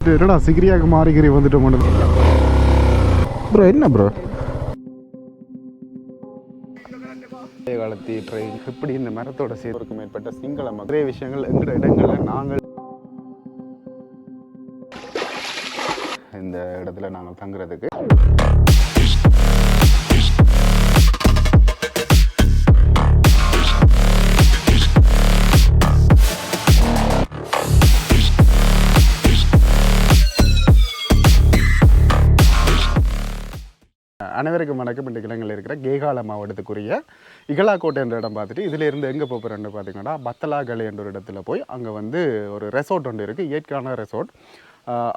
என்னடா சிகிரியாக மாறிகிரி வந்துட்டு ப்ரோ என்ன ப்ரோ காலத்தி ட்ரெயின் இப்படி இந்த மரத்தோட சேர்க்கு மேற்பட்ட சிங்கள மக்கள் நிறைய விஷயங்கள் எங்களோட இடங்களில் நாங்கள் இந்த இடத்துல நாங்கள் தங்குறதுக்கு. அனைவருக்கும் வணக்கம். இன்றைக்கு கிழங்கில் இருக்கிற கேகால மாவட்டத்துக்குரிய இகலாக்கோட்டை என்ற இடம் பார்த்துட்டு இதில் இருந்து எங்கே போகிறோன்னு பார்த்தீங்கன்னா பத்தலாகலை என்ற ஒரு இடத்துல போய் அங்கே வந்து ஒரு ரெசார்ட் ஒன்று இருக்குது இயற்கையான ரெசார்ட்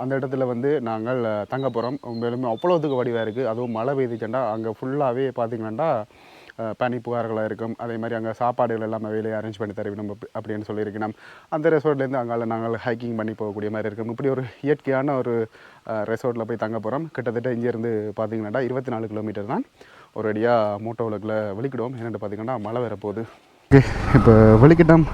அந்த இடத்துல வந்து நாங்கள் தங்க போகிறோம் மேலும் அவ்வளோத்துக்கு வடிவாக இருக்குது அதுவும் மழை பெய்துச்சுன்னா அங்கே ஃபுல்லாகவே பார்த்தீங்கன்னா பனி புகார்களாக இருக்கும். அதே மாதிரி அங்கே சாப்பாடுகள் எல்லாம் வேலையை அரேஞ்ச் பண்ணி தருவிடும் அப்படின்னு சொல்லியிருக்கணும். அந்த ரெசார்ட்லேருந்து அங்கால நாங்கள் ஹைக்கிங் பண்ணி போகக்கூடிய மாதிரி இருக்கும். இப்படி ஒரு இயற்கையான ஒரு ரெசார்ட்டில் போய் தங்க போகிறோம் கிட்டத்தட்ட இங்கேருந்து பார்த்தீங்கன்னா இருபத்தி நாலு கிலோமீட்டர் தான். ஒரு அடியாக மூட்டை உலகில் வெளிக்கிடுவோம் என்னென்னு பார்த்தீங்கன்னா மழை வர போகுது. ஓகே இப்போ வெளிக்கிட்டோம்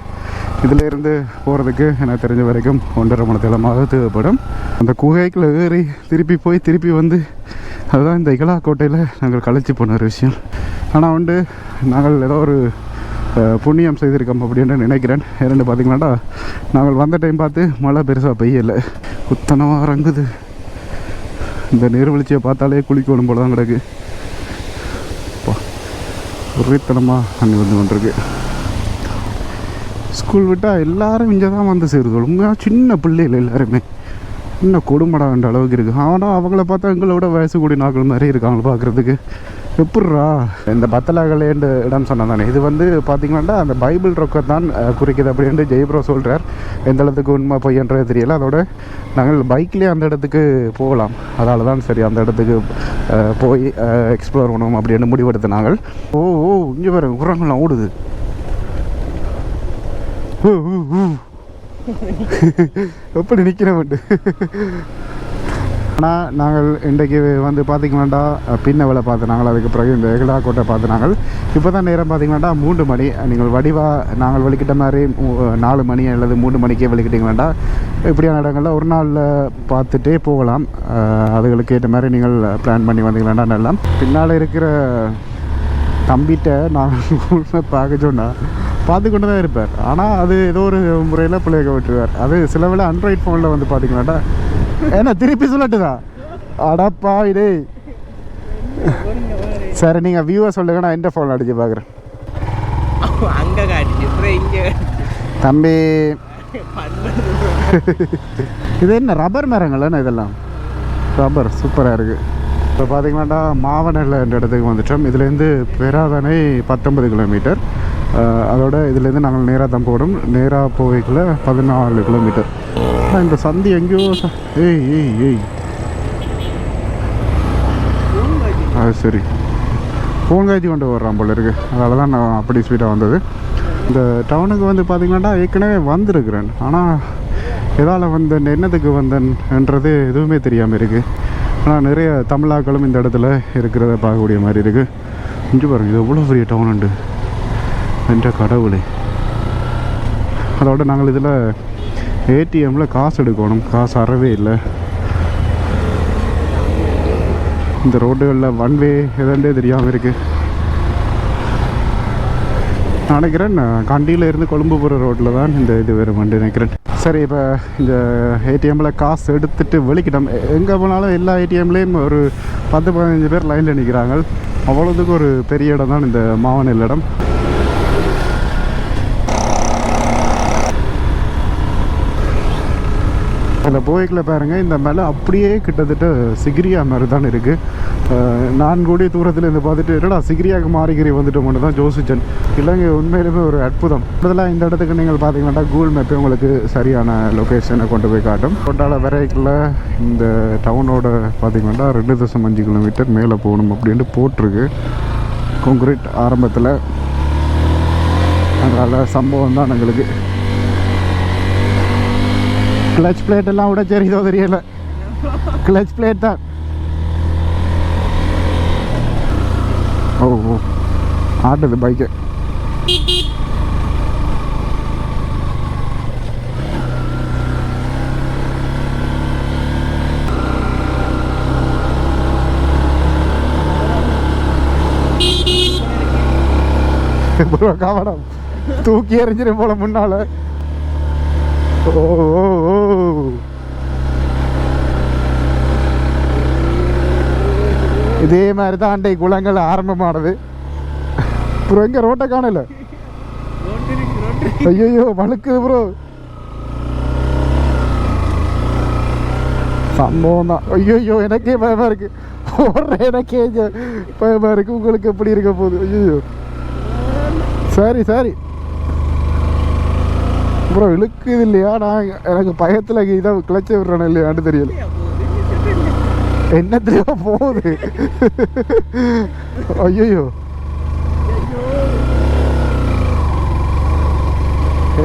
இதிலேருந்து போகிறதுக்கு எனக்கு தெரிஞ்ச வரைக்கும் ஒன்றரை மணி தேலமாக தேவைப்படும். அந்த குகைக்குள்ளே ஏறி திருப்பி போய் திருப்பி வந்து அதுதான் இந்த இகலா கோட்டையில் நாங்கள் கழிச்சு போன ஒரு விஷயம். ஆனால் வந்து நாங்கள் ஏதோ ஒரு புண்ணியம் செய்திருக்கோம் அப்படின்னு நினைக்கிறேன். ஏன்னு பார்த்தீங்கன்னா நாங்கள் வந்த டைம் பார்த்து மழை பெருசாக பெய்யலை. குத்தனமாக இறங்குது. இந்த நீர்வீழ்ச்சியை பார்த்தாலே குளிக்கணும் போல தான் கிடக்கு. உரித்தனமாக அங்கே வந்து கொண்டிருக்கு. ஸ்கூல் விட்டால் எல்லாரும் இங்கே தான் வந்து சேருது. உண்மையாக சின்ன பிள்ளைகள் எல்லாருமே. இன்னும் கொடுமடா என்ற அளவுக்கு இருக்குது ஆனால் அவங்கள பார்த்தா எங்களோட வயசு கூடி நாட்கள் மாதிரி இருக்காங்க பார்க்குறதுக்கு எப்பட்றா? இந்த பத்தலாகலேண்டு இடம் சொன்னேன் தானே இது வந்து பார்த்தீங்கன்னா அந்த பைபிள் ரொக்கை தான் குறிக்குது அப்படின்ட்டு ஜெய்ப்ரோ சொல்கிறார் எந்த இடத்துக்கு உண்மை பொய்யன்றது தெரியல. அதோட நாங்கள் பைக்லேயே அந்த இடத்துக்கு போகலாம். அதால் தான் சரி அந்த இடத்துக்கு போய் எக்ஸ்ப்ளோர் பண்ணுவோம் அப்படின்னு முடிவெடுத்து நாங்கள் ஓ ஓ இங்கே வேறு உரங்கள்லாம் ஓடுது. ஓ ஓ எப்படி எப்படி நிற்கிறவன்ட்டு ஆனால் நாங்கள் இன்றைக்கு வந்து பார்த்திங்களாண்டா பின்ன வேலை பார்த்து நாங்கள் அதுக்கு பிறகு இந்த எகலா கோட்டை பார்த்து நாங்கள். இப்போ தான் நேரம் பார்த்திங்களாண்டா மூன்று மணி. நீங்கள் வடிவாக நாங்கள் வெளிக்கிட்ட மாதிரி மூ- நாலு மணி அல்லது மூணு மணிக்கே வலிக்கிட்டீங்களாண்டா இப்படியான இடங்களில் ஒரு நாளில் பார்த்துட்டே போகலாம். அதுகளுக்கு ஏற்ற மாதிரி நீங்கள் பிளான் பண்ணி வந்தீங்களாண்டா நல்லா. பின்னால் இருக்கிற தம்பிகிட்ட நாங்கள் பார்க்க சொன்னால் பார்த்து கொண்டு தான் இருப்பார். ஆனால் அது ஏதோ ஒரு முறையில் பிள்ளைக விட்டுருவார். அது சில வேளை ஆண்ட்ராய்ட் ஃபோனில் வந்து பார்த்தீங்கன்னாட்டா ஏன்னா திருப்பி சொல்லட்டுதா? அடப்பா இதே சரி நீங்கள் வியூவை சொல்லுங்க நான் எந்த ஃபோனில் அடிச்சு பார்க்குறேன்? தம்பி. இது என்ன ரப்பர் மரங்கள்ண்ணா இதெல்லாம்? ரப்பர் சூப்பராக இருக்குது இப்போ பார்த்தீங்கன்னாடா மாவனல்ல என்ற இடத்துக்கு வந்துட்டோம். இதுலேருந்து பெராதனை பத்தொன்பது கிலோமீட்டர். அதோட இதுலேருந்து நாங்கள் நேராக தான் போடும் நேராக போய்க்குள்ள பதினாலு கிலோமீட்டர். இந்த சந்தி எங்கேயோ ஏய் ஏய் ஏய். அது சரி. ஃபோன் கொண்டு வர்றான் போல இருக்கு. அதனால தான் நான் அப்படி ஸ்வீட்டாக வந்தது. இந்த டவுனுக்கு வந்து பார்த்தீங்கன்னா ஏற்கனவே வந்திருக்கிறேன். ஆனால் எதால் வந்தேன் என்னத்துக்கு வந்தேன்ன்றது எதுவுமே தெரியாமல் இருக்குது ஆனால் நிறைய தமிழாக்களும் இந்த இடத்துல இருக்கிறத பார்க்கக்கூடிய மாதிரி இருக்குது இங்கே பாருங்கள் இது எவ்வளோ பெரிய டவுன் உண்டு. என்ற கடவுளே. அதோட நாங்கள் இதில் ஏடிஎம்மில் காசு எடுக்கணும். காசு அறவே இல்லை. இந்த ரோடுகளில் ஒன் வே எதாண்டே தெரியாமல் இருக்குது நினைக்கிறேன் கண்டியில் இருந்து கொழும்பு போகிற ரோட்டில் தான் இந்த இது வருமான்னு நினைக்கிறேன். சரி இப்போ இந்த ஏடிஎம்மில் காசு எடுத்துட்டு வெளிக்கிட்டோம். எங்கே போனாலும் எல்லா ஏடிஎம்லேயும் ஒரு பத்து பதினஞ்சு பேர் லைனில் நிற்கிறாங்க அவ்வளோதுக்கு ஒரு பெரிய இடம் தான் இந்த மாவனல் இடம். இதில் போய்க்கில் பாருங்கள் இந்த மலை அப்படியே கிட்டத்தட்ட சிகிரியா மாதிரி தான் இருக்குது நான் கூடிய தூரத்தில் இருந்து பார்த்துட்டு என்னடா சிகிரியாவுக்கு மாறிகிரி வந்துட்டோம்னு தான் ஜோசிச்சன் இலங்கை உண்மையிலுமே ஒரு அற்புதம். இதெல்லாம் இந்த இடத்துக்கு நீங்கள் பார்த்தீங்கன்னா கூகுள் மேப்பே உங்களுக்கு சரியான லொக்கேஷனை கொண்டு போய் காட்டும். கொண்டாட வரைக்கில் இந்த டவுனோட பார்த்தீங்கன்னா ரெண்டு தசம் அஞ்சு கிலோமீட்டர் மேலே போகணும் அப்படின்ட்டு போட்டிருக்கு. கான்கிரீட் ஆரம்பத்தில். அதனால் சம்பவம் தான் எங்களுக்கு கிளச் பிளேட் எல்லாம் கூட சரிதோ தெரியல. கிளச் பிளேட் தான். ஓ ஓ. ஆட்டுது பைக்கு ப்ரோ கவனம். தூக்கி எறிஞ்சிரும் போல முன்னால. ஓ இதே மாதிரி தான் அண்டை குளங்கள் ஆரம்பமானது. ப்ரோ எங்க ரோட்டை காணல? ஐயோ வழுக்குது ப்ரோ. சம்பவம் தான். ஐயோ எனக்கே பயமா இருக்கு. ஓடுற எனக்கே பயமா இருக்கு. உங்களுக்கு எப்படி இருக்க போகுது? ஐயோ சரி சரி. அப்புறம் இழுக்குது இல்லையா நான் எனக்கு பயத்தில் இதை கிளச்ச விடுறேன் இல்லையான்னு தெரியல. என்ன தெரியாம போகுது? ஐயோ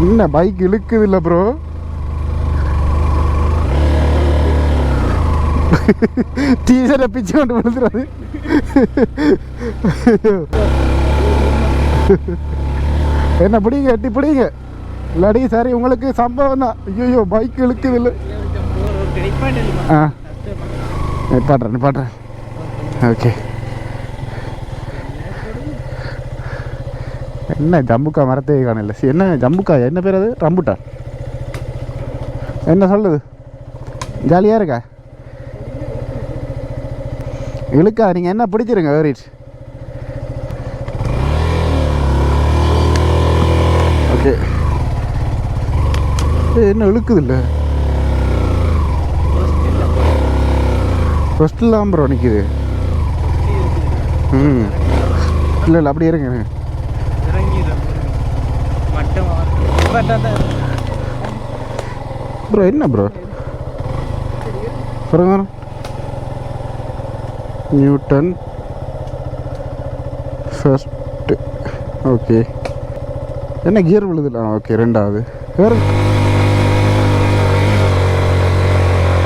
என்ன பைக் இழுக்குது இல்லை ப்ரோ? டீசரை பிச்சு கொண்டு விழுந்துடாது என்ன பிடிங்க எட்டி பிடிங்க. இல்லாடி சரி உங்களுக்கு சம்பவம் தான். ஐயோ பைக் இழுக்குது இல்லை. ஆ. நிப்பாட்டுறேன் நிப்பாட்டுறேன். ஓகே. என்ன ஜம்புக்கா மரத்தே காணல? சரி என்ன ஜம்புக்கா? என்ன பேர் அது? ரம்புட்டா? என்ன சொல்லுது ஜாலியாக இருக்கா? இழுக்கா நீங்கள் என்ன பிடிச்சிருங்க ஏறிட்டு என்ன இழுக்குது இல்லை? ஃபஸ்ட்டில் ப்ரோ நிற்கிது ம். இல்லை இல்லை அப்படி இருங்க. ப்ரோ என்ன ப்ரோ பாருங்க நியூட்டன் ஃபர்ஸ்ட்டு ஓகே என்ன கியர் விழுதுல ஓகே ரெண்டாவது. வேறு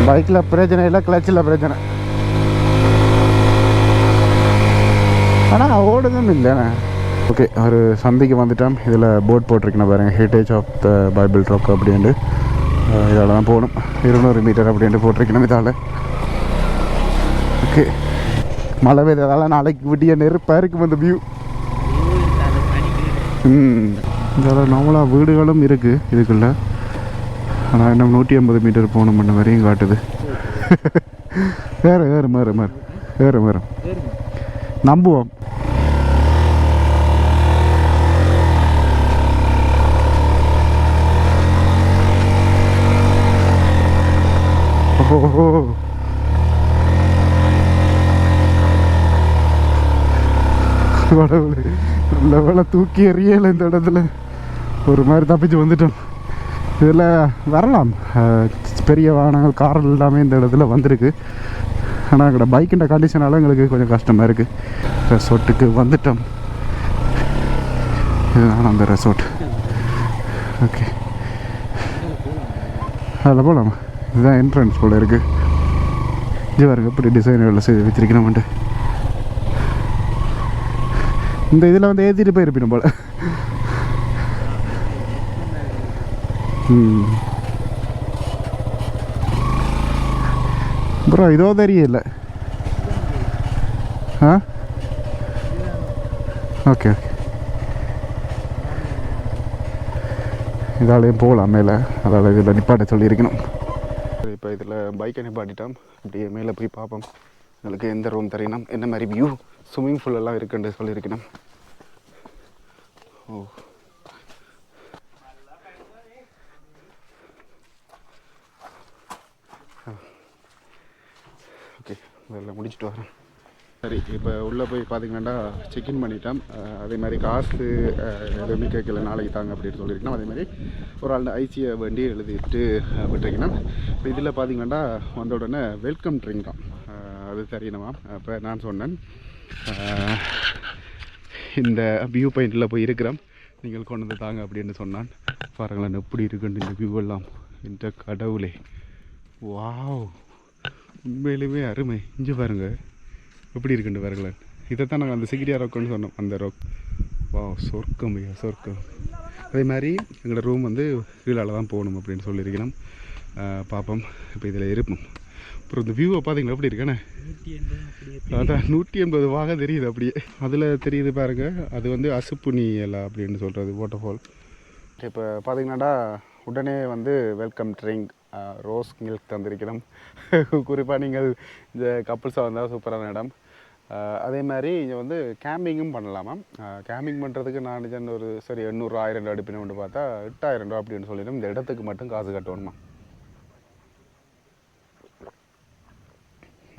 பைக்கில் பிரச்சனை இல்லை கிளச்சில் பிரச்சனை. ஆனால் ஓடுதுன்னு இல்லைண்ணே ஓகே ஒரு சந்தைக்கு வந்துட்டோம். இதில் போட் போட்டிருக்கேன் பாருங்கள் heritage of the Bible rock அப்படின்ட்டு. இதால் தான் போகணும். இருநூறு மீட்டர் அப்படின்ட்டு போட்டிருக்கணும் இதால். ஓகே. மழை பெய்ததால் நாளைக்கு விடிய நெருப்பாக இருக்கும் அந்த வியூ ம். இதில் நம்மளா வீடுகளும் இருக்குது இதுக்குள்ள. ஆனால் இன்னும் நூற்றி ஐம்பது மீட்டர் போகணும் பண்ண வரையும் காட்டுது. வேறு வேறு மாறு மாறு. வேறு வேறு நம்புவோம். ஓஹோ கடவுளே நல்ல வேலை தூக்கி எறியலை இந்த இடத்துல. ஒரு மாதிரி தப்பிச்சு வந்துட்டோம். இதில் வரலாம். பெரிய வாகனங்கள் கார் எல்லாமே இந்த இடத்துல வந்திருக்கு. ஆனால் எங்களோட பைக்கின்ற கண்டிஷனால எங்களுக்கு கொஞ்சம் கஷ்டமாக இருக்குது ரெசார்ட்டுக்கு வந்துட்டோம். இதுதான் அந்த ரெசார்ட் ஓகே அதில் போகலாமா இதுதான் என்ட்ரன்ஸ் போல் இருக்குது இது பாருங்க எப்படி டிசைன்களில் செய்து வச்சிருக்கணும்ட்டு இந்த இதில் வந்து ஏற்றிட்டு போயிருப்பினும் போல். ப்ரோ இதோ தெரியல. ஆ? Okay okay. இதாலேயும் போகலாம் மேலே. அதால் இதில் நிப்பாட்ட சொல்லியிருக்கணும். இப்போ இதில் பைக்கை நிப்பாட்டிட்டோம். அப்படியே மேலே போய் பார்ப்போம். எங்களுக்கு எந்த ரூம் தெரியணும்? என்ன மாதிரி வியூ ஸ்விம்மிங் ஃபுல்லெல்லாம் எல்லாம் இருக்குன்னு சொல்லியிருக்கணும். ஓ ஓகே அதில் முடிச்சுட்டு வரேன். சரி இப்போ உள்ளே போய் பார்த்தீங்கன்னா செக்இன் பண்ணிட்டோம் அதே மாதிரி காசு எதுவுமே கேட்கல நாளைக்கு தாங்க அப்படின்னு சொல்லியிருக்கணும் அதே மாதிரி ஒரு ஆள் ஐசியை வண்டி எழுதிட்டு அஹ், விட்டுருக்கணும் இப்போ இதில் பார்த்தீங்கன்னா வந்த உடனே வெல்கம் ட்ரிங்க் தான். அது தெரியணுமா அப்போ நான் சொன்னேன். இந்த வியூ பாயிண்டில் போய் இருக்கிறோம். நீங்கள் கொண்டு வந்து தாங்க அப்படின்னு சொன்னான். பாருங்களேன் எப்படி இருக்குன்னு இந்த வியூ எல்லாம். இந்த கடவுளே. வாவ் உண்மையிலுமே அருமை. இங்கே பாருங்க. எப்படி இருக்குன்னு பாருங்களேன் இதை தான் நாங்கள் அந்த சிகிரியா ரோக்குன்னு சொன்னோம். அந்த ரோக். வா சொர்க்கம் ஐயா சொர்க்கம். அதே மாதிரி எங்களோட ரூம் வந்து கீழால தான் போகணும் அப்படின்னு சொல்லியிருக்கணும் பார்ப்போம் இப்போ இதில் இருப்போம். அப்புறம் இந்த வியூவை பார்த்தீங்களா எப்படி இருக்கேண்ணே அதான் நூற்றி எண்பது வாக தெரியுது அப்படியே. அதில் தெரியுது பாருங்கள் அது வந்து அசுப்புனி எல்லாம் அப்படின்னு சொல்கிறது வாட்டர்ஃபால் இப்போ பார்த்தீங்கன்னாடா உடனே வந்து வெல்கம் ட்ரிங்க் ரோஸ் மில்க் தந்திருக்கிறோம். குறிப்பாக நீங்கள் இந்த கப்புள்ஸாக வந்தால் சூப்பரான இடம் அதே மாதிரி இங்கே வந்து கேம்பிங்கும் பண்ணலாமா கேம்பிங் பண்ணுறதுக்கு நான் நிஜம் ஒரு சரி எண்ணூறு ஆயிரம் ரூபா அடுப்பினு பார்த்தா எட்டாயிரம் ரூபா அப்படின்னு சொல்லிடும். இந்த இடத்துக்கு மட்டும் காசு கட்டணுமா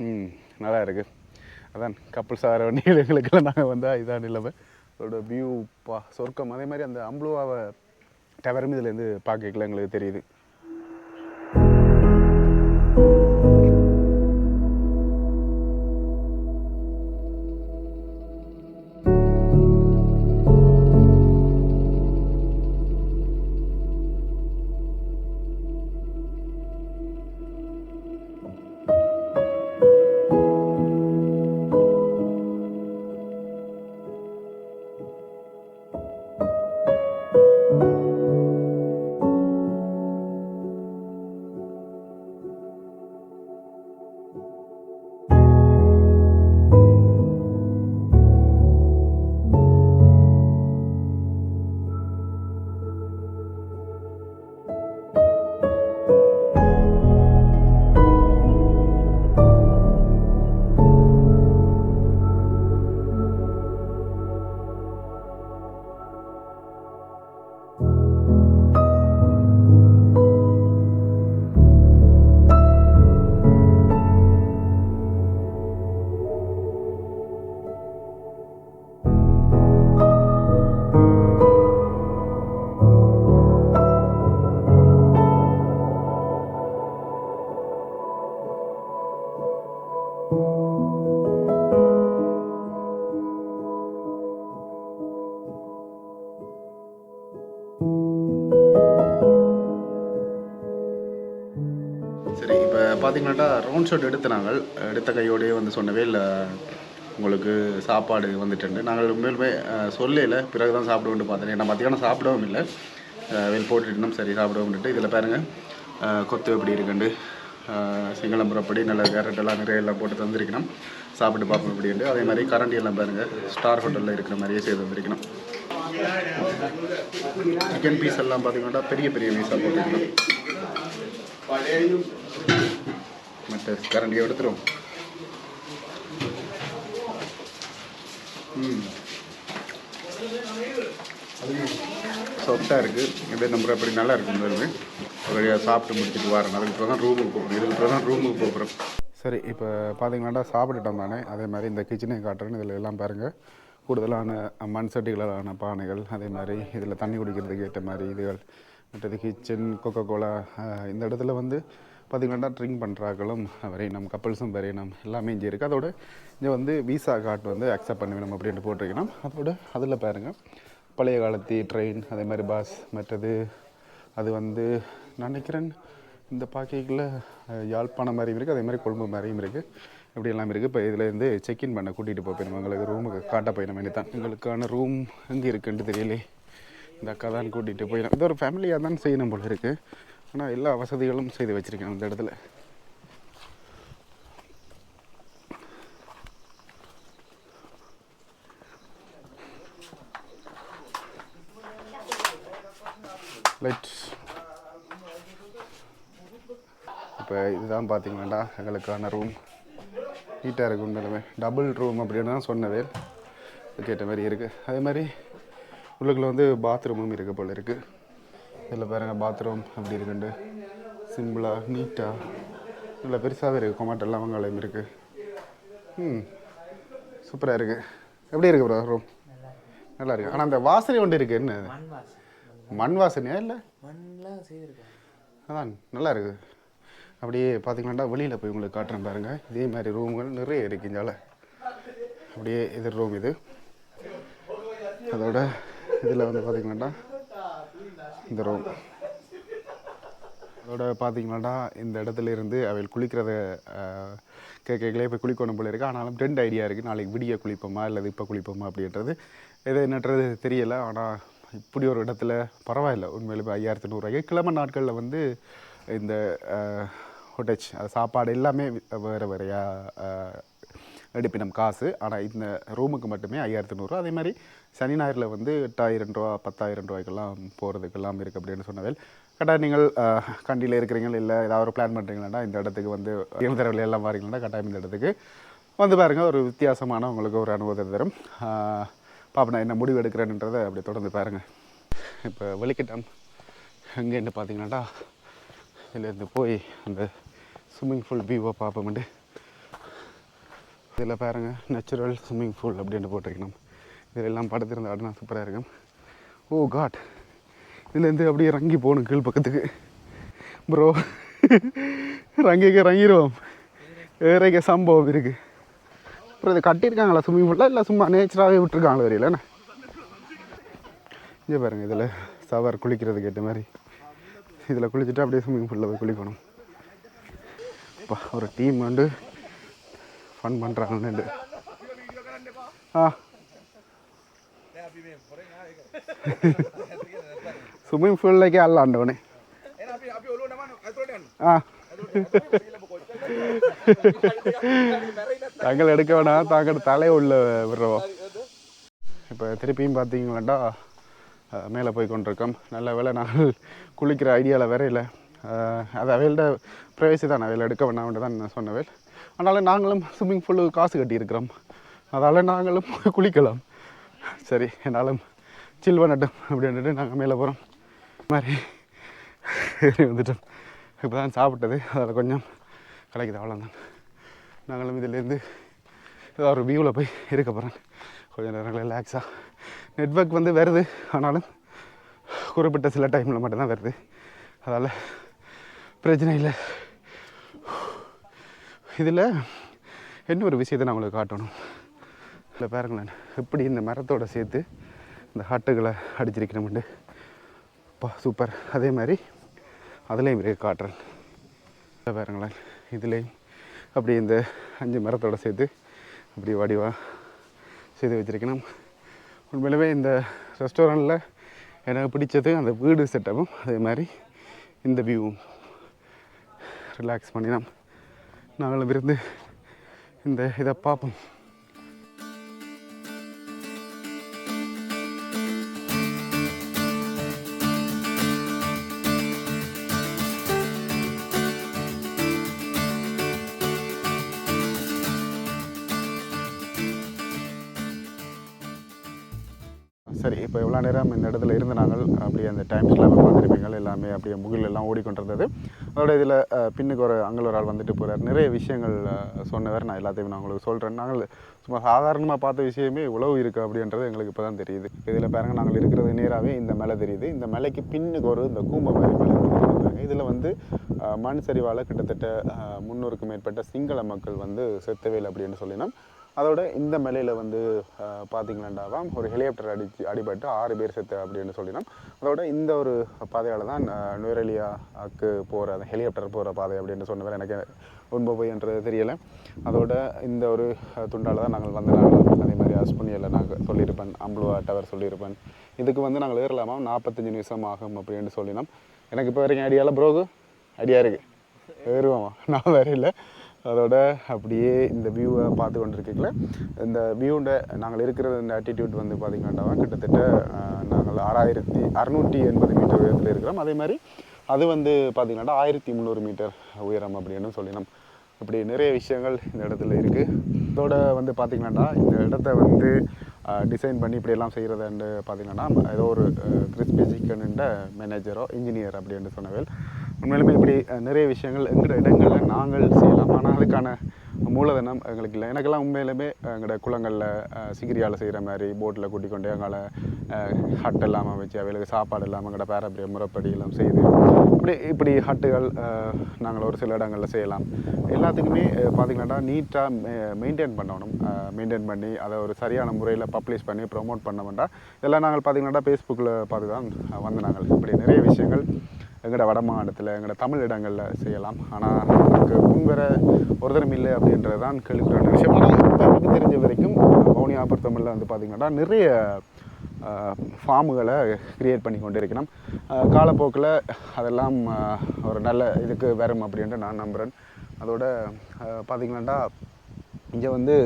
ம் நல்லா இருக்குது அதான் கப்புள்ஸ் ஆகிற வண்டிகளுக்கெல்லாம் நாங்கள் வந்தால் இதான் நிலைமை. அதோட வியூ பா சொர்க்கம். அதே மாதிரி அந்த அம்ப்ளூவாவை டவரும் இதுலேருந்து பார்க்கல எங்களுக்கு தெரியுது. பார்த்தீங்கன்னாட்டா ஷாட் எடுத்து நாங்கள் எடுத்த கையோடயே வந்து சொன்னவே இல்லை. உங்களுக்கு சாப்பாடு வந்துட்டு நாங்கள் உண்மையிலுமே சொல்லல. பிறகு தான் சாப்பிடுவோம்னு பார்த்தேன். ஏன்னா மத்தியானம் சாப்பிடவும் இல்லை. வெல் போட்டுட்டு சரி சாப்பிடவும்ட்டு இதில் பாருங்கள் கொத்து எப்படி இருக்குண்டு சிங்களம் புறப்படி நல்ல கேரட்டெல்லாம் நிறைய எல்லாம் போட்டு தந்திருக்கணும். சாப்பிட்டு பார்ப்போம் எப்படின்ட்டு அதே மாதிரி கரண்டி எல்லாம் பாருங்கள் ஸ்டார் ஹோட்டலில் இருக்கிற மாதிரியே செய்து வந்திருக்கணும் சிக்கன் பீஸ் எல்லாம் பார்த்தீங்கன்னா பெரிய பெரிய பீஸாக போட்டுருக்கணும். மற்ற கரண்டியை எடுத்துரும். ம். சாஃப்டாக இருக்குது இதே நம்ம அப்படி நல்லா இருக்கும் பாருங்க வழியாக சாப்பிட்டு முடிச்சுட்டு வரணும் அதுக்கு இப்போ தான் ரூமுக்கு போகணும் இதுக்கு இப்போ தான் ரூமுக்கு போகிறோம் சரி இப்போ பார்த்தீங்கன்னா சாப்பிட்டுட்டோம் தானே. அதே மாதிரி இந்த கிச்சனை காட்டுறேன் இதில் எல்லாம் பாருங்கள் கூடுதலான மண் சட்டிகளான பானைகள் அதே மாதிரி இதில் தண்ணி குடிக்கிறதுக்கு ஏற்ற மாதிரி இதுகள். மற்றது கிச்சன் கொக்கோ கோலா இந்த இடத்துல வந்து பார்த்திங்கன்னா ட்ரிங்க் பண்ணுறாங்களும் வரையினம் கப்பல்ஸும் வரையினம் எல்லாமே இங்கே இருக்குது அதோட இங்கே வந்து விசா கார்டு வந்து அக்செப்ட் பண்ணி வேணும் அப்படின்ட்டு போட்டிருக்கணும் அதோட அதில் பாருங்கள் பழைய காலத்து ட்ரெயின் அதே மாதிரி பஸ் மற்றது அது வந்து நான் நினைக்கிறேன் இந்த பாக்கைக்குள்ள யாழ்ப்பாணம் மாதிரியும் இருக்குது அதே மாதிரி கொழும்பு மாதிரியும் இருக்குது இப்படி எல்லாம் இருக்குது இப்போ இதுலேருந்து செக்இன் பண்ண கூட்டிகிட்டு போய் எங்களுக்கு ரூமுக்கு காட்ட போயிடும் வேண்டி தான் எங்களுக்கான ரூம் எங்கே இருக்குன்ட்டு தெரியலே. இந்த அக்கா தான் கூட்டிகிட்டு போயிடும் இது ஒரு ஃபேமிலியாக தான் செய்யணும் போல இருக்குது ஆனால் எல்லா வசதிகளும் செய்து வச்சுருக்கேன் அந்த இடத்துல. லைட் இப்போ இதுதான் பார்த்தீங்கன்னா எங்களுக்கான ரூம் நீட்டாக இருக்கும் நிலைமை டபுள் ரூம் அப்படின்னு தான் சொன்னது. கேட்ட மாதிரி இருக்குது அதே மாதிரி உள்ளுக்குள்ளே வந்து பாத்ரூமும் இருக்க போல் இருக்குது இதில் பாருங்க பாத்ரூம் அப்படி இருக்குண்டு. சிம்பிளாக நீட்டாக நல்ல பெருசாகவே இருக்குது கொமாட்டெல்லாம் வங்காளம் இருக்குது ம் சூப்பராக இருக்குது எப்படி இருக்கு ப்ரோ ரூம் நல்லா இருக்கு. ஆனால் அந்த வாசனை ஒன்று இருக்கு என்ன அது? மண் வாசனையா இல்லை? அதான் நல்லா இருக்குது அப்படியே பார்த்தீங்கன்னா வெளியில் போய் உங்களுக்கு காட்டுறேன் பாருங்க. இதே மாதிரி ரூம்கள் நிறைய இருக்கு இங்கால அப்படியே இது ரூம் இது. அதோட இதில் வந்து பார்த்தீங்கன்னா இந்த ரூம் அதோட பார்த்தீங்கன்னா இந்த இடத்துல இருந்து அவள் குளிக்கிறத கேட்கலே போய் குளிக்கணும் போல இருக்கு. ஆனாலும் ரெண்டு ஐடியா இருக்குது நாளைக்கு விடிய குளிப்போமா இல்லை இப்போ குளிப்போமா அப்படின்றது எது என்னன்றது தெரியலை. ஆனால் இப்படி ஒரு இடத்துல பரவாயில்ல. உண்மையில் இப்போ ஐயாயிரத்தி நூறுரூவாய்க்கு கிழமை நாட்களில் வந்து இந்த ஹோட்டச் அது சாப்பாடு எல்லாமே வேறு வேறையாக எடுப்பினம் காசு. ஆனால் இந்த ரூமுக்கு மட்டுமே ஐயாயிரத்தி நூறுரூவா அதே மாதிரி சனி ஞாயிறில் வந்து எட்டாயிரம் ரூபா பத்தாயிரம் ரூபாய்க்கெல்லாம் போகிறதுக்கெல்லாம் இருக்குது அப்படின்னு சொன்னவேல் கட்டாயம் நீங்கள் கண்டியில் இருக்கிறீங்க இல்லை ஏதாவது ஒரு பிளான் பண்ணுறீங்களா இந்த இடத்துக்கு வந்து இளந்தரவில் எல்லாம் வரீங்களா கட்டாயம் இந்த இடத்துக்கு வந்து பாருங்கள் ஒரு வித்தியாசமான உங்களுக்கு ஒரு அனுபவத்தை தரும். பாப்பா நான் என்ன முடிவு எடுக்கிறேன்றதை அப்படி தொடர்ந்து பாருங்கள் இப்போ வெளிக்கிட்டம் எங்கேன்னு பார்த்தீங்கன்னாடா இதுலேருந்து போய் அந்த ஸ்விம்மிங் பூல் வியூவை பார்ப்போம்ட்டு இதில் பாருங்கள் நேச்சுரல் ஸ்விம்மிங் பூல் அப்படின்னு போட்டிருக்கணும். இதெல்லாம் எல்லாம் படுத்திருந்த சூப்பராக இருக்கும். ஓ காட் இதுலேருந்து அப்படியே இறங்கி போகணும் கீழ் பக்கத்துக்கு. ப்ரோ இறங்கிக்க இறங்கிடுவோம் ஏறைக்க சம்பவம் இருக்குது அப்புறம் இது கட்டியிருக்காங்களா? ஸ்விம்மிங் பூலில் இல்லை சும்மா நேச்சராகவே விட்டுருக்காங்களா தெரியலண்ணே இங்கே பாருங்கள் இதில் சவர் குளிக்கிறதுக்கு ஏற்ற மாதிரி. இதில் குளிச்சுட்டு அப்படியே ஸ்விம்மிங் பூலில் போய் குளிக்கணும். இப்போ ஒரு டீம் வந்து ஃபன் பண்ணுறாங்கன்னு ஆ. ಸ್ವಿಮ್ಮಿಂಗ್ ಫೂಲ್ಗೆ ಅಲ್ಲ ஆ தங்கள் எடுக்க வேணாம் தாங்கள் தலையை உள்ள விடுறோம் இப்போ திருப்பியும் பார்த்தீங்களாண்டா மேலே போய் கொண்டிருக்கோம் நல்ல வேலை நாங்கள் குளிக்கிற ஐடியாவில் வேற இல்லை அது அவையில்ட ப்ரைவசி தான் அவையில் எடுக்க வேண்டாம்னு தான் சொன்னவேல் ஆனாலும் நாங்களும் ஸ்விம்மிங் பூலுக்கு காசு கட்டியிருக்கிறோம் அதால் நாங்களும் குளிக்கலாம் சரி என்னாலும் சில் பண்ணட்டும் அப்படின்ட்டு நாங்கள் மேலே போகிறோம் மாதிரி வந்துட்டோம். இப்போ தான் சாப்பிட்டது. அதில் கொஞ்சம் கிடைக்குது அவ்வளோதான் நாங்களும் இதிலேருந்து ஏதோ ஒரு வியூவில் போய் இருக்க போகிறேன் கொஞ்சம் நேரம் ரிலாக்ஸாக நெட்ஒர்க் வந்து வருது. ஆனாலும் குறிப்பிட்ட சில டைமில் மட்டும்தான் வருது. அதால் பிரச்சனை இல்லை. இதில் என்ன ஒரு விஷயத்தை நான் உங்களுக்கு காட்டணும்? இல்லை பாருங்களேன். எப்படி இந்த மரத்தோடு சேர்த்து இந்த ஹாட்டுகளை அடிச்சிருக்கணும்ண்டு அப்பா சூப்பர். அதே மாதிரி அதுலேயும் இருக்கு காட்டுறேன். இல்லை பாருங்களேன். இதுலேயும் அப்படி இந்த அஞ்சு மரத்தோடு சேர்த்து அப்படி வடிவாக செய்து வச்சிருக்கணும். உண்மையிலவே இந்த ரெஸ்டாரண்ட்டில் எனக்கு பிடிச்சது அந்த வீடு செட்டப்பும் அதே மாதிரி இந்த வியூவும் ரிலாக்ஸ் பண்ணினோம் நாங்களும் விருந்து இந்த இதை பார்ப்போம். சரி இப்போ எவ்வளோ நேரம் இந்த இடத்துல இருந்து நாங்கள் அப்படியே அந்த டைம் ஸ்லாப் பார்த்துருப்பீங்க எல்லாமே அப்படியே முகில் எல்லாம் ஓடிக்கொண்டிருந்தது. அதோட இதில் பின்னுக்கு ஒரு அங்கே ஒரு ஆள் வந்துட்டு போகிறார் நிறைய விஷயங்கள் சொன்னவர் நான் எல்லாத்தையும் நான் உங்களுக்கு சொல்கிறேன் நாங்கள் சும்மா சாதாரணமாக பார்த்த விஷயமே உழவு இருக்குது அப்படின்றது எங்களுக்கு இப்போ தான் தெரியுது. இதில் பாருங்க நாங்கள் இருக்கிறது நேராகவே இந்த மலை தெரியுது. இந்த மலைக்கு பின்னுக்கு ஒரு இந்த கூம்ப மாதிரி மலை இதில் வந்து மண் சரிவால் கிட்டத்தட்ட முன்னூறுக்கும் மேற்பட்ட சிங்கள மக்கள் வந்து செத்தவேல் அப்படின்னு சொல்லினோம். அதோட இந்த மலையில் வந்து அஹ், ஒரு ஹெலிகாப்டர் அடிச்சு அடிபட்டு ஆறு பேர் செத்து அப்படின்னு சொல்லினோம். அதோட இந்த ஒரு பாதையால் தான் அஹ், போகிற அந்த ஹெலிகாப்டர் போகிற பாதை அப்படின்னு சொன்னவர் எனக்கு உண்மை பொய்ன்றது தெரியலை. அதோட இந்த ஒரு துண்டால் தான் நாங்கள் வந்த நாங்கள் அதே மாதிரி அஸ்புனியில் நாங்கள் சொல்லியிருப்பேன் அம்புலுவா டவர் சொல்லியிருப்பேன். இதுக்கு வந்து நாங்கள் ஏறலாமா? நாற்பத்தஞ்சு நிமிஷம் ஆகும் அப்படின்னு சொல்லினோம். எனக்கு இப்போ வரைக்கும் ஐடியாவில் ப்ரோகு ஐடியா இருக்குது ஏறுவோமா? நான் வேற இல்லை. அதோட அப்படியே இந்த வியூவை பார்த்து கொண்டிருக்கீங்கள இந்த வியூண்ட நாங்கள் இருக்கிற இந்த ஆட்டிடியூட் வந்து பார்த்திங்கன்னா கிட்டத்தட்ட நாங்கள் ஆறாயிரத்தி அறநூற்றி எண்பது மீட்டர் உயரத்தில் இருக்கிறோம். அதே மாதிரி அது வந்து பார்த்திங்கன்னா ஆயிரத்தி முந்நூறு மீட்டர் உயரம் அப்படின்னு சொல்லினோம். அப்படி நிறைய விஷயங்கள் இந்த இடத்துல இருக்குது இதோட வந்து பார்த்திங்கன்னா இந்த இடத்த வந்து டிசைன் பண்ணி இப்படியெல்லாம் செய்கிறதுன்னு பார்த்தீங்கன்னா ஏதோ ஒரு கிறிஸ்பி சிக்கனுன்ற மேனேஜரோ இன்ஜினியர் அப்படின்னு சொன்னவேல் உண்மையிலுமே இப்படி நிறைய விஷயங்கள் எங்களோட இடங்களில் நாங்கள் செய்யலாம். ஆனால் அதுக்கான மூலதனம் எங்களுக்கு இல்லை. எனக்கெல்லாம் உண்மையிலுமே எங்களோட குளங்களில் சிகிரியால் செய்கிற மாதிரி போட்டில் கூட்டிக் கொண்டு எங்களை ஹட் இல்லாமல் வச்சு அவைகளுக்கு சாப்பாடு இல்லாமல் எங்களோட பாரம்பரிய முறைப்படி எல்லாம் செய்து இப்படி இப்படி ஹட்டுகள் நாங்கள் ஒரு சில இடங்களில் செய்யலாம். எல்லாத்துக்குமே பார்த்திங்கன்னா நீட்டாக மெயின்டைன் பண்ணணும். மெயின்டைன் பண்ணி அதை ஒரு சரியான முறையில் பப்ளிஷ் பண்ணி ப்ரொமோட் பண்ண வேண்டாம் இதெல்லாம் நாங்கள் பார்த்தீங்கன்னா ஃபேஸ்புக்கில் பார்த்து தான் வந்து நாங்கள். இப்படி நிறைய விஷயங்கள் எங்களோட வட மாநிலத்தில் எங்களோட தமிழ் இடங்களில் செய்யலாம். ஆனால் அதுக்கு முன்வர ஒருத்தரம் இல்லை அப்படின்றது தான் கேள்விக்குறான விஷயம் ஆனால் இப்போ எனக்கு தெரிஞ்ச வரைக்கும் மௌனியா பொறுத்தமில்ல வந்து பார்த்திங்கன்னா நிறைய ஃபார்முகளை க்ரியேட் பண்ணி கொண்டு இருக்கணும் காலப்போக்கில் அதெல்லாம் ஒரு நல்ல இதுக்கு வரும் அப்படின்ட்டு நான் நம்புகிறேன் அதோட பார்த்திங்கன்னா இங்கே வந்து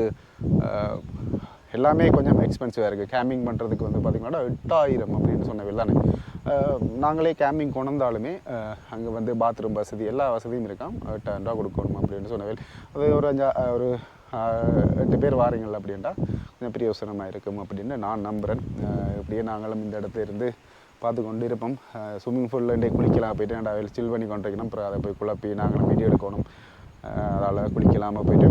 எல்லாமே கொஞ்சம் எக்ஸ்பென்சிவாக இருக்குது கேம்பிங் பண்ணுறதுக்கு வந்து பார்த்திங்கன்னா எட்டாயிரம் அப்படின்னு சொன்ன தானே நாங்களே கேம்பிங் கொண்டாலுமே அங்கே வந்து பாத்ரூம் வசதி எல்லா வசதியும் இருக்காம். எட்டாயிரம் ரூபா கொடுக்கணும் அப்படின்னு சொன்னவேல். அது ஒரு அஞ்சா ஒரு எட்டு பேர் வாரீங்கள் அப்படின்ட்டா கொஞ்சம் பிரியோசனமாக இருக்கும் அப்படின்னு நான் நம்புகிறேன் இப்படியே நாங்களும் இந்த இடத்துல இருந்து பார்த்து கொண்டு இருப்போம் ஸ்விம்மிங் பூல்லேருந்தே குளிக்கலாம் போயிட்டு நான் அதில் சில் பண்ணி கொண்டிருக்கணும். அப்புறம் அதை போய் குழப்பி நாங்களும் வீடியோ எடுக்கணும். அதால் குளிக்கலாமல் போயிட்டு.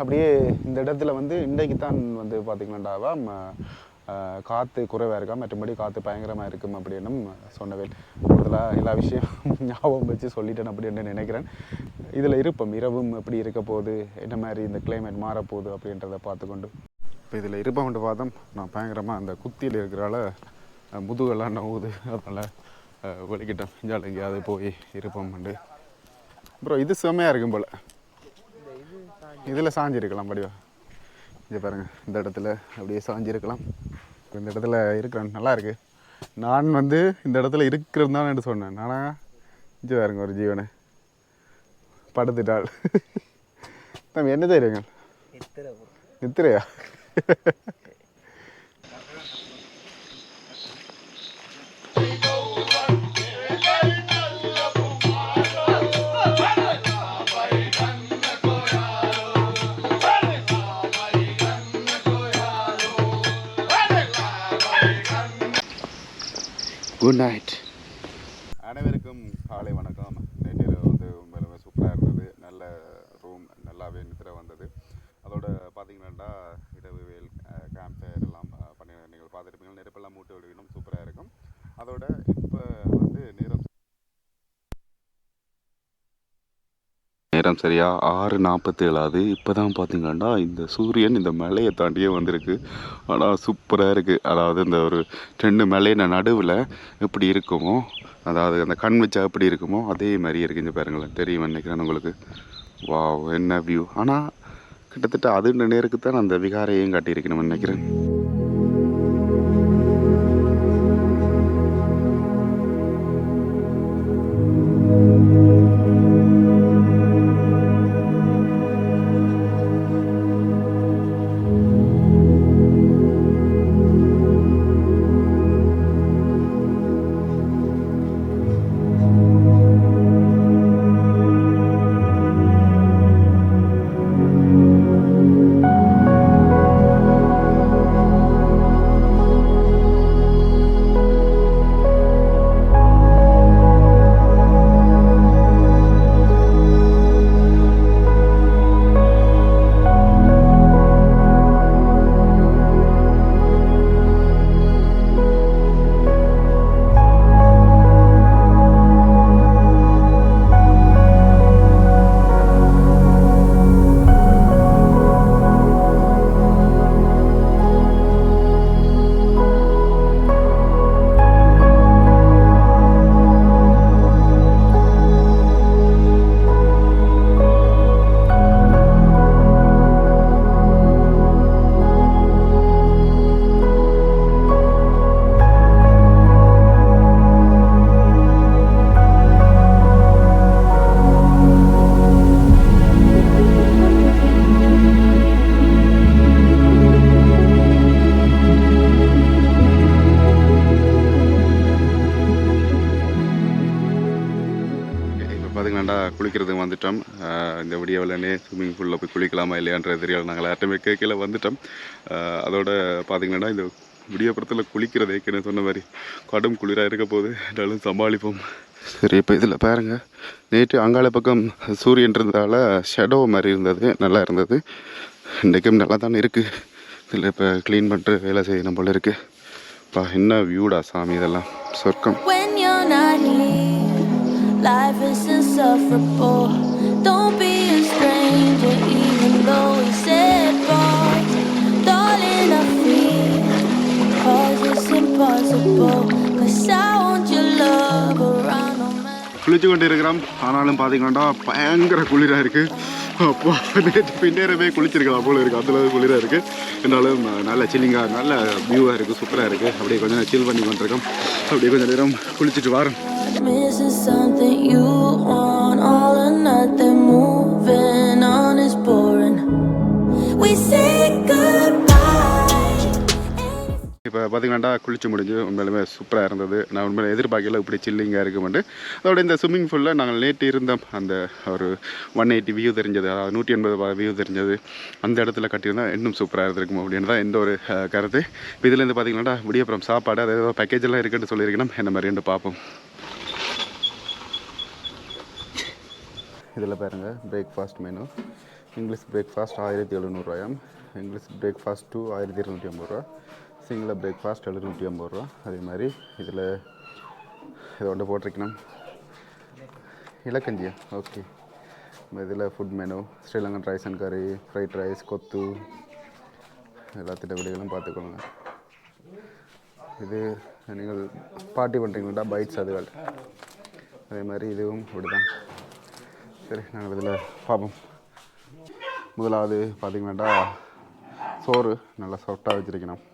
அப்படியே இந்த இடத்துல வந்து இன்றைக்கு தான் வந்து பார்த்திங்கன்னாவா காற்று குறைவாக இருக்கா? மற்றபடி காற்று பயங்கரமாக இருக்கும் அப்படின்னும் சொன்னவேன் கூடுதலாக எல்லா விஷயம் ஞாபகம் வச்சு சொல்லிட்டேன் அப்படின்னு நினைக்கிறேன். இதில் இருப்போம். இரவும் எப்படி இருக்க போகுது? என்ன மாதிரி இந்த கிளைமேட் மாறப்போகுது அப்படின்றத பார்த்துக்கொண்டு. இப்போ இதில் இருப்பவன்ட்டு பார்த்தோம் நான் பயங்கரமாக அந்த குத்தியில் இருக்கிறால முதுகெல்லாம் நோவுது அதனால் வலிக்கிட்டேன் இஞ்சால் எங்கேயாவது போய் இருப்போம்ண்டு. அப்புறம் இது செம்மையாக இருக்கும் போல். இதில் சாஞ்சிருக்கலாம் படிவா இங்கே பாருங்கள் இந்த இடத்துல அப்படியே சாஞ்சிருக்கலாம். இந்த இடத்துல இருக்கிறேன். நல்லா இருக்கு. நான் வந்து இந்த இடத்துல இருக்கிறது தான் சொன்னேன். நானா இங்கே பாருங்க ஒரு ஜீவனை படுத்துட்டாள். நம்ம என்ன தெரியுங்க? நித்திரையா குட் நைட் அனைவருக்கும் காலை வணக்கம். நேற்று வந்து உண்மையிலுமே சூப்பராக இருந்தது. நல்ல ரூம் நல்லாவே நித்திர வந்தது. அதோட பார்த்தீங்கன்னா இரவு வேல் கேம்ப் ஃபயர் எல்லாம் பண்ணி நீங்கள் பார்த்துருப்பீங்க நெருப்பெல்லாம் மூட்டு விடுவினும் சூப்பராக இருக்கும். அதோட இப்போ வந்து நேரம் நேரம் சரியாக ஆறு நாற்பத்தேழாவது இப்போ தான் பார்த்தீங்கன்னா இந்த சூரியன் இந்த மலையை தாண்டியே வந்திருக்கு. ஆனால் சூப்பராக இருக்குது அதாவது இந்த ஒரு ரெண்டு மலையின நடுவில் எப்படி இருக்குமோ அதாவது அந்த கண் வச்சா எப்படி இருக்குமோ அதே மாதிரி இருக்குங்க பாருங்களேன். தெரியும் நினைக்கிறேன் உங்களுக்கு? வாவ் என்ன வியூ ஆனால் கிட்டத்தட்ட அது நேருக்கு தான் அந்த விகாரையும் காட்டியிருக்கணும்னு நினைக்கிறேன். இல்லையான்றது தெரியல நாங்கள் யார்ட்டுமே கேட்கல வந்துட்டோம். அதோட பார்த்தீங்கன்னா இந்த விடியப்புறத்தில் குளிக்கிறது ஏற்கனவே சொன்ன மாதிரி கடும் குளிராக இருக்க போது என்னாலும் சமாளிப்போம். சரி இப்போ இதில் பாருங்க. நேற்று அங்காள பக்கம் சூரியன் இருந்ததால் ஷெடோ மாதிரி இருந்தது நல்லா இருந்தது. இன்றைக்கும் நல்லா தானே இருக்குது இதில் இப்போ க்ளீன் பண்ணிட்டு வேலை செய்யணும் போல இருக்குது பா என்ன வியூடா சாமி இதெல்லாம்? சொர்க்கம். Life is insufferable. Don't be a stranger, even though குளிச்சு கொண்டு இருக்கிறோம் ஆனாலும் பார்த்தீங்கன்னா பயங்கர குளிராக இருக்குது அப்போ நேற்று பின்னேறவே குளிச்சிருக்கலாம் போல இருக்குது அந்தளவு குளிராக இருக்குது இருந்தாலும் நல்ல சில்லிங்காக நல்ல வியூவாக இருக்குது சூப்பராக இருக்குது அப்படியே கொஞ்சம் நேரம் சில் பண்ணி கொண்டிருக்கோம். அப்படியே கொஞ்சம் நேரம் குளிச்சுட்டு வரோம். Missing something you want, all or nothing. Moving on. இப்போ குளிச்சு முடிஞ்சு உண்மையிலுமே சூப்பராக இருந்தது. நான் உண்மையில எதிர்பார்க்கல இப்படி சில்லிங்காக இருக்குமெண்டு அதோட இந்த ஸ்விம்மிங் ஃபூலில் நாங்கள் நேற்று இருந்தோம். அந்த ஒரு ஒன் எயிட்டி வியூ தெரிஞ்சது. அதாவது நூற்றி எண்பது வியூ தெரிஞ்சது. அந்த இடத்துல கட்டியிருந்தால் இன்னும் சூப்பராக இருந்திருக்கும் அப்படின்னு தான் எந்த ஒரு கருத்து. இப்போ இதுலேருந்து பார்த்தீங்கன்னா விடியப்புறம் சாப்பாடு அது ஏதோ பேக்கேஜ் எல்லாம் இருக்குன்னு சொல்லியிருக்கணும். என்ன மாதிரி பார்ப்போம். இதில் பாருங்கள் பிரேக்ஃபாஸ்ட் மெனு இங்கிலீஷ் பிரேக்ஃபாஸ்ட் ஆயிரத்தி எழுநூறுவாயாம் இங்கிலீஷ் பிரேக்ஃபாஸ்ட் டூ ஆயிரத்தி இருநூற்றி ஐம்பது ரூபா. சிங்கிள் பிரேக்ஃபாஸ்ட் எழுநூற்றி ஐம்பது ரூபா. அதே மாதிரி இதில் இதை ஒன்று போட்டிருக்கணும். இலக்கஞ்சியா? ஓகே இதில் food menu Sri Lankan rice and curry fried rice kottu எல்லாத்திட்ட விலைகளும் பார்த்துக்கோங்க இது நீங்கள் பார்ட்டி பண்ணுறீங்களா பைட்ஸ் அதுகள் அதே மாதிரி இதுவும் இப்படி தான் சரி நாங்கள் இதில் பார்ப்போம். முதலாவது பார்த்திங்கன்னாட்டா சோறு நல்லா சாஃப்டாக வச்சுருக்கணும்.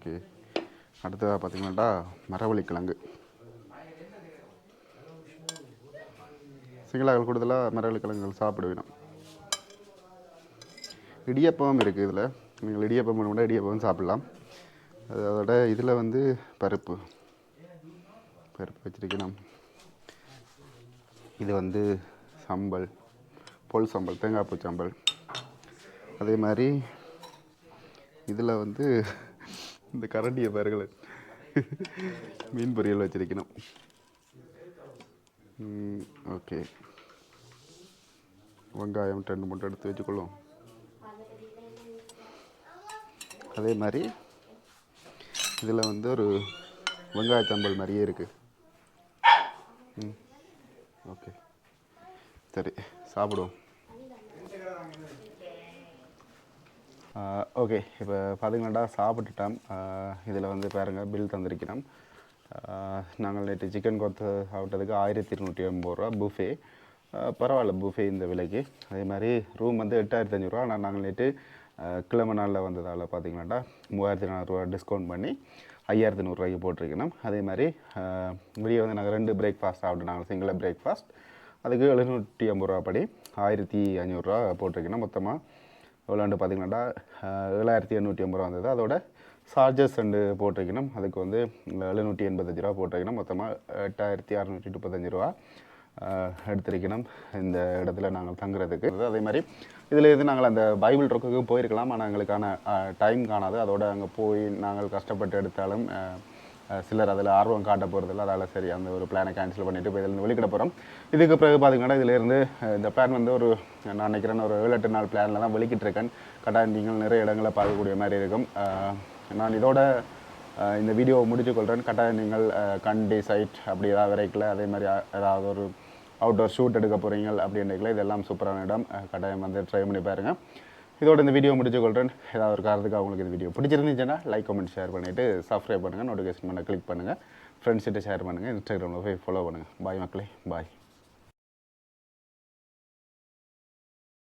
ஓகே. அடுத்ததாக பார்த்தீங்கன்னாட்டா மரவள்ளி கிழங்கு சிங்களாக்கள் கூடுதலாக மரவள்ளி கிழங்குகள் சாப்பிடுவேணும் இடியப்பமும் இருக்குது இதில். நீங்கள் இடியப்பம் கூட இடியப்பம் சாப்பிட்லாம். அதோட இதில் வந்து பருப்பு. பருப்பு வச்சிருக்கணும். இது வந்து சம்பல். பொல் சம்பல் தேங்காய் பூ சம்பல். அதே மாதிரி இதில் வந்து இந்த கரண்டிய பேர்கள் மீன் பொரியல் வச்சிருக்கணும். ஓகே. வெங்காயம் ரெண்டு மூட்டை எடுத்து வச்சுக்கொள்ளும் அதே மாதிரி இதில் வந்து ஒரு வெங்காய சம்பல் மாதிரியே இருக்குது ம் ஓகே. சரி சாப்பிடுவோம். ஓகே. இப்போ பார்த்தீங்கன்னா சாப்பிட்டுட்டோம் இதில் வந்து பாருங்கள் பில் தந்திருக்கிறோம் நாங்கள் நேற்று சிக்கன் கொத்து சாப்பிட்டதுக்கு ஆயிரத்தி இருநூற்றி எண்பது ரூபா புஃபே பரவாயில்ல புஃபே இந்த விலைக்கு. அதே மாதிரி ரூம் வந்து எட்டாயிரத்தி அஞ்சூறுரூவா ஆனால் நாங்கள் நேற்று கிழமை நாளில் வந்ததால் பார்த்தீங்கன்னாடா மூவாயிரத்தி நானூறுரூவா டிஸ்கவுண்ட் பண்ணி ஐயாயிரத்தி நூறுரூவாய்க்கு போட்டிருக்கணும் அதே மாதிரி வெளியே வந்து நாங்கள் ரெண்டு பிரேக்ஃபாஸ்ட் சாப்பிட்டு நாங்கள் சிங்கிள் பிரேக்ஃபாஸ்ட் அதுக்கு எழுநூற்றி ஐம்பது ரூபா படி ஆயிரத்தி ஐநூறுரூவா போட்டிருக்கணும் மொத்தமாக எவ்வளோண்டு பார்த்தீங்கன்னாடா ஏழாயிரத்தி எண்ணூற்றி ஐம்பது ரூபா வந்தது. அதோட சார்ஜஸ் அண்டு போட்டிருக்கணும். அதுக்கு வந்து எழுநூற்றி எண்பத்தஞ்சு ரூபா போட்டிருக்கணும். மொத்தமாக எட்டாயிரத்தி அறநூற்றி முப்பத்தஞ்சு ரூபா எடுத்திருக்கணும் இந்த இடத்துல நாங்கள் தங்குறதுக்கு. அதே மாதிரி இதில் இது நாங்கள் அந்த பைபிள் ரொக்குக்கு போயிருக்கலாம். ஆனால் எங்களுக்கான டைம் காணாது. அதோட அங்கே போய் நாங்கள் கஷ்டப்பட்டு எடுத்தாலும் சிலர் அதில் ஆர்வம் காட்ட போகிறதில்ல அதால் சரி அந்த ஒரு பிளானை கேன்சல் பண்ணிவிட்டு இப்போ இதில் வெளிக்கிட போகிறோம் இதுக்கு பிறகு பார்த்தீங்கன்னா இதிலேருந்து இந்த பிளான் வந்து ஒரு நான் நினைக்கிறேன் ஒரு ஏழு எட்டு நாள் பிளானில் தான் வெளிக்கிட்டு இருக்கேன். கட்டாயம் நீங்கள் நிறைய இடங்களை பார்க்கக்கூடிய மாதிரி இருக்கும். நான் இதோட இந்த வீடியோவை முடிச்சு கொள்கிறேன் கட்டாயம் நீங்கள் கண்டி சைட் அப்படி ஏதாவது வரைக்கல அதே மாதிரி ஏதாவது ஒரு அவுட்டோர் ஷூட் எடுக்க போகிறீங்க அப்படின்றீங்களா இதெல்லாம் சூப்பரான இடம். கட்டாயம் வந்து ட்ரை பண்ணி பாருங்கள் இதோட இந்த வீடியோ முடிச்சு கொள்கிறேன் ஏதாவது ஒரு காரணத்துக்கு அவங்களுக்கு இந்த வீடியோ பிடிச்சிருந்துச்சுன்னா லைக் கமெண்ட் ஷேர் பண்ணிவிட்டு சப்ஸ்கிரைப் பண்ணுங்கள் நோட்டிஃபிகேஷன் பண்ண கிளிக் பண்ணுங்கள் ஃப்ரெண்ட்ஸ்கிட்ட ஷேர் பண்ணுங்கள் இன்ஸ்டாகிராமில் போய் ஃபாலோ பண்ணுங்கள் பாய் மக்களே. பாய்